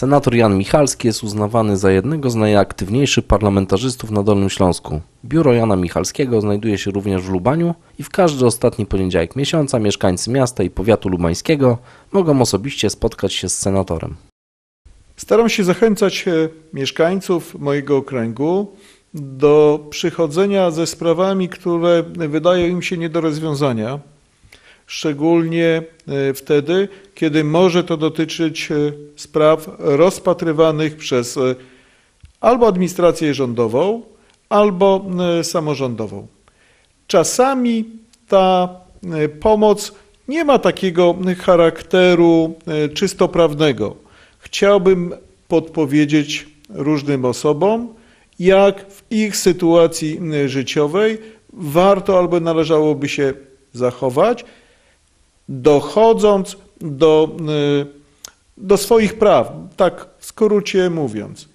Senator Jan Michalski jest uznawany za jednego z najaktywniejszych parlamentarzystów na Dolnym Śląsku. Biuro Jana Michalskiego znajduje się również w Lubaniu i w każdy ostatni poniedziałek miesiąca mieszkańcy miasta i powiatu lubańskiego mogą osobiście spotkać się z senatorem. Staram się zachęcać e, mieszkańców mojego okręgu do przychodzenia ze sprawami, które wydają im się nie do rozwiązania, szczególnie e, wtedy, kiedy może to dotyczyć e, spraw rozpatrywanych przez e, albo administrację rządową, albo samorządową. Czasami ta pomoc nie ma takiego charakteru czysto prawnego. Chciałbym podpowiedzieć różnym osobom, jak w ich sytuacji życiowej warto albo należałoby się zachować, dochodząc do, e, do swoich praw, tak w skrócie mówiąc.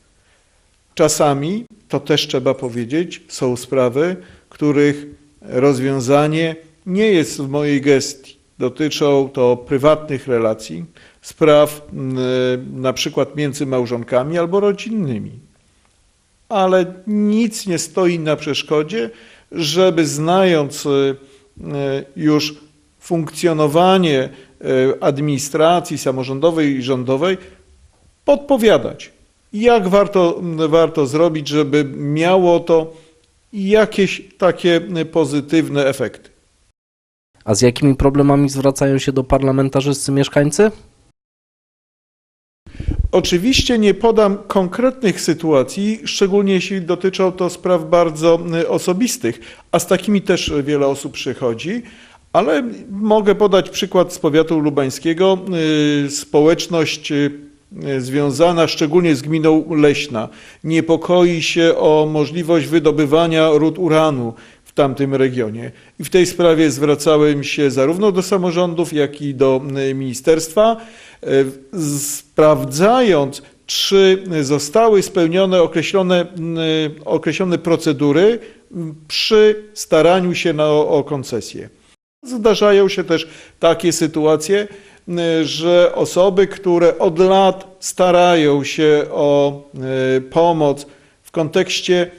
Czasami, to też trzeba powiedzieć, są sprawy, których rozwiązanie nie jest w mojej gestii. Dotyczą to prywatnych relacji, spraw m, na przykład między małżonkami albo rodzinnymi. Ale nic nie stoi na przeszkodzie, żeby znając e, już funkcjonowanie e, administracji samorządowej i rządowej, podpowiadać, jak warto, warto zrobić, żeby miało to jakieś takie pozytywne efekty. A z jakimi problemami zwracają się do parlamentarzysty mieszkańcy? Oczywiście nie podam konkretnych sytuacji, szczególnie jeśli dotyczą to spraw bardzo y, osobistych, a z takimi też wiele osób przychodzi, ale mogę podać przykład z powiatu lubańskiego. Y, Społeczność y, związana szczególnie z gminą Leśna niepokoi się o możliwość wydobywania ród uranu w tamtym regionie. I w tej sprawie zwracałem się zarówno do samorządów, jak i do y, ministerstwa, y, sprawdzając, czy zostały spełnione określone, y, określone procedury y, przy staraniu się na, o koncesję. Zdarzają się też takie sytuacje, y, że osoby, które od lat starają się o y, pomoc w kontekście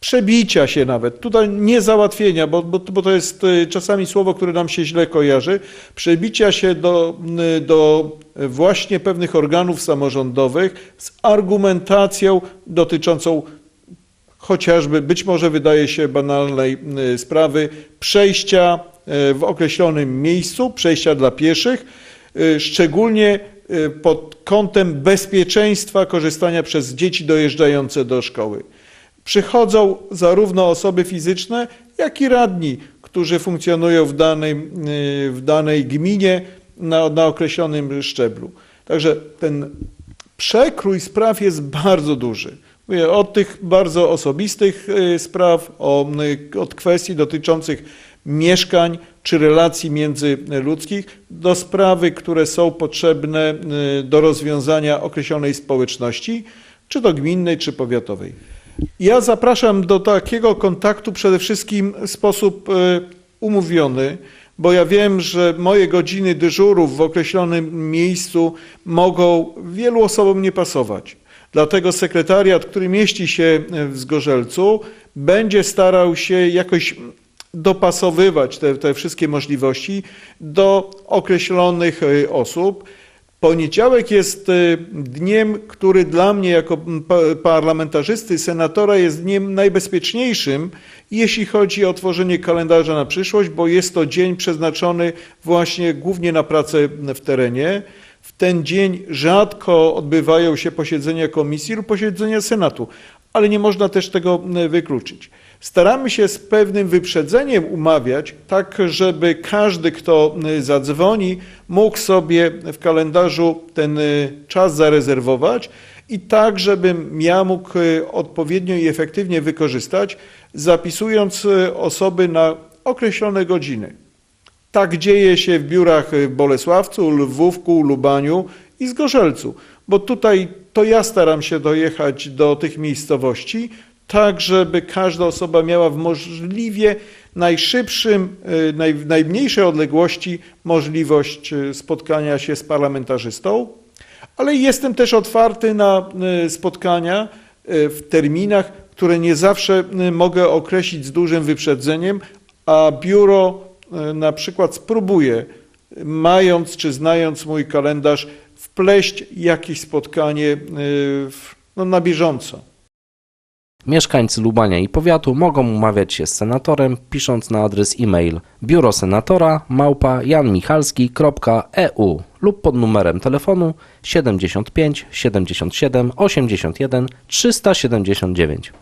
przebicia się nawet, tutaj nie załatwienia, bo, bo, bo to jest y, czasami słowo, które nam się źle kojarzy, przebicia się do, do właśnie pewnych organów samorządowych z argumentacją dotyczącą chociażby, być może wydaje się banalnej sprawy, przejścia w określonym miejscu, przejścia dla pieszych, y, szczególnie y, pod kątem bezpieczeństwa korzystania przez dzieci dojeżdżające do szkoły. Przychodzą zarówno osoby fizyczne, jak i radni, którzy funkcjonują w danej, w danej gminie na, na określonym szczeblu. Także ten przekrój spraw jest bardzo duży. Mówię od tych bardzo osobistych spraw, od kwestii dotyczących mieszkań czy relacji międzyludzkich, do sprawy, które są potrzebne y, do rozwiązania określonej społeczności, czy to gminnej, czy powiatowej. Ja zapraszam do takiego kontaktu przede wszystkim w sposób y, umówiony, bo ja wiem, że moje godziny dyżurów w określonym miejscu mogą wielu osobom nie pasować. Dlatego sekretariat, który mieści się w Zgorzelcu, będzie starał się jakoś dopasowywać te, te wszystkie możliwości do określonych y, osób. Poniedziałek jest y, dniem, który dla mnie jako pa- parlamentarzysty, senatora jest dniem najbezpieczniejszym, jeśli chodzi o tworzenie kalendarza na przyszłość, bo jest to dzień przeznaczony właśnie głównie na pracę w terenie. W ten dzień rzadko odbywają się posiedzenia komisji lub posiedzenia senatu, ale nie można też tego wykluczyć. Staramy się z pewnym wyprzedzeniem umawiać, tak żeby każdy, kto zadzwoni, mógł sobie w kalendarzu ten y, czas zarezerwować i tak, żebym ja mógł y, odpowiednio i efektywnie wykorzystać, zapisując y, osoby na określone godziny. Tak dzieje się w biurach w Bolesławcu, Lwówku, Lubaniu i Zgorzelcu, bo tutaj to ja staram się dojechać do tych miejscowości, tak żeby każda osoba miała w możliwie najszybszym, y, naj, najmniejszej odległości możliwość y, spotkania się z parlamentarzystą. Ale jestem też otwarty na y, spotkania y, w terminach, które nie zawsze y, mogę określić z dużym wyprzedzeniem, a biuro y, na przykład spróbuje, y, mając czy znając mój kalendarz, wpleść jakieś spotkanie y, w, no, na bieżąco. Mieszkańcy Lubania i powiatu mogą umawiać się z senatorem, pisząc na adres e-mail biuro senatora małpa janmichalski.eu lub pod numerem telefonu 75 77 81 379.